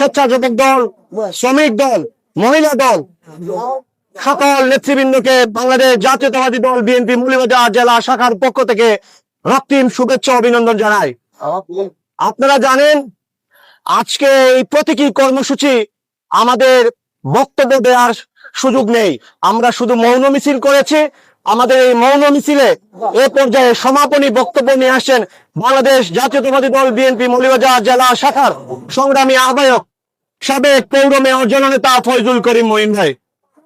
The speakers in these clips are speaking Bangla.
স্বেচ্ছাসেবক দল, শ্রমিক দল, মহিলা দল, সকল নেতৃবৃন্দকে বাংলাদেশ জাতীয়তাবাদী দল, বিএনপি মৌলবাজার জেলা শাখার পক্ষ থেকে রক্তিম শুভেচ্ছা অভিনন্দন জানাই। আপনারা জানেন, আজকে এই প্রতীকী কর্মসূচি আমাদের বক্তব্য দেওয়ার সুযোগ নেই। আমরা শুধু মৌন মিছিল করেছি, আমাদের এই মৌন মিছিলে এ পর্যায়ে সমাপনী বক্তব্য নিয়ে আসেন বাংলাদেশ জাতীয়তাবাদী দল, বিএনপি মৌলবাজার জেলা শাখার সংগ্রামী আহ্বায়ক সাবেক পৌর মেয়র জননেতা ফয়জুল করিম মঈন ভাই।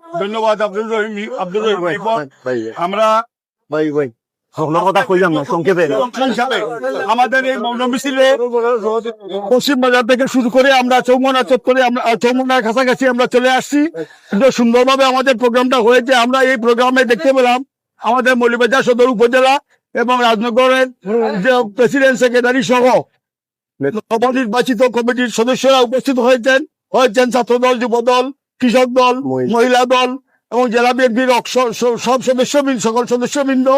ধন্যবাদ আব্দুল রহিম আব্দুল রহিম আমরা কথা কইলাম না সংক্ষেপে। সালে আমাদের এই মৌন মিছিলে পশ্চিম বাজার থেকে শুরু করে আমরা চৌমনা চত্বরে আমরা চৌমনার কাছাকাছি আমরা চলে আসছি। কিন্তু সুন্দরভাবে আমাদের প্রোগ্রামটা হয়েছে আমরা এই প্রোগ্রামে দেখতে পেলাম আমাদের মৌলিবাজার সদর উপজেলা এবং রাজনগরের যে প্রেসিডেন্ট সেক্রেটারি সহ নবনির্বাচিত কমিটির সদস্যরা উপস্থিত হয়েছেন। হয়েছেন ছাত্রদল যুবদল কৃষক দল মহিলা। দল এবং জেলা বিএনপির সব সদস্যবৃন্দ সকল সদস্যবৃন্দ।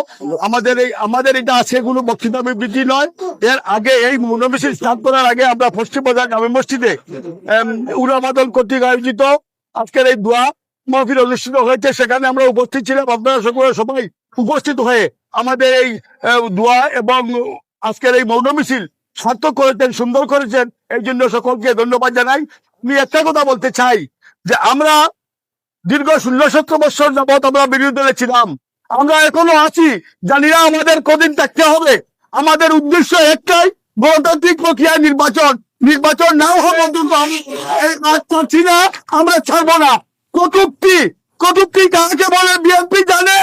আমাদের এই আমাদের এটা আজকে কোনো বক্তৃতা বিবৃতি নয়। এর আগে এই মৌনমিছিল স্টার্ট করার আগে আমরা পশ্চিম বাজার গ্রামে মসজিদে এম, উলামাদল কর্তৃক আয়োজিত আজকের এই দোয়া মহফিল অনুষ্ঠিত হয়েছে। সেখানে আমরা উপস্থিত ছিলাম। আপনারা সকলে সবাই উপস্থিত হয়ে আমাদের এই দোয়া এবং আজকের এই মৌন মিছিল সার্থক করেছেন সুন্দর করেছেন এই জন্য সকলকে ধন্যবাদ জানাই আমি একটা কথা বলতে চাই যে আমরা দীর্ঘ ষোলো সতেরো বছর যাবৎ আমরা বিরোধী দলে ছিলাম আমরা এখনও আছি জানি না আমাদের কদিন থাকতে হবে আমাদের উদ্দেশ্য একটাই গণতান্ত্রিক প্রক্রিয়ায় নির্বাচন নির্বাচন নাও হবে অন্তত আমি করছি না আমরা ছাড়বো না কটুক্তি কটুক্তি কাকে বলে বিএনপি জানে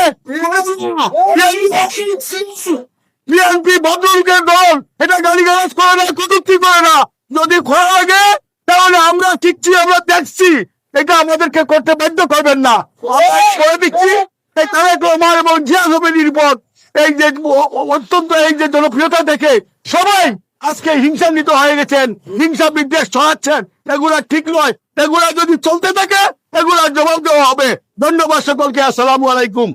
বিএনপি ভদ্রলোকের দল, এটা গালি গালাজ করে না, কটুক্তি করে না। যদি খোলা লাগে, তাহলে আমরা ঠিকছি আমরা দেখছি। এটা আমাদেরকে করতে বাধ্য করবেন না। করে দিচ্ছি, এই তারেক রহমান এবং জিয়া জমির পর এই যে অত্যন্ত, এই যে জনপ্রিয়তা দেখে সবাই আজকে হিংসান্বিত হয়ে গেছেন, হিংসা বিদ্বেষ ছড়াচ্ছেন। এগুলা ঠিক নয়। এগুলা যদি চলতে থাকে, এগুলার জবাব দেওয়া হবে। ধন্যবাদ সকলকে, আসসালামু আলাইকুম।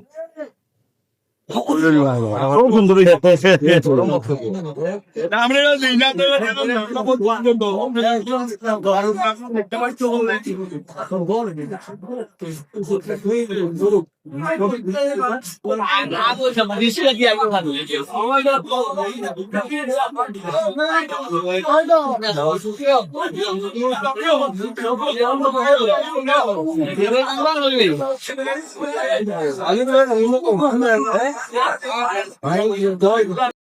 아니, 그래, 아, 이거 뭐 먹고, 그래. আমি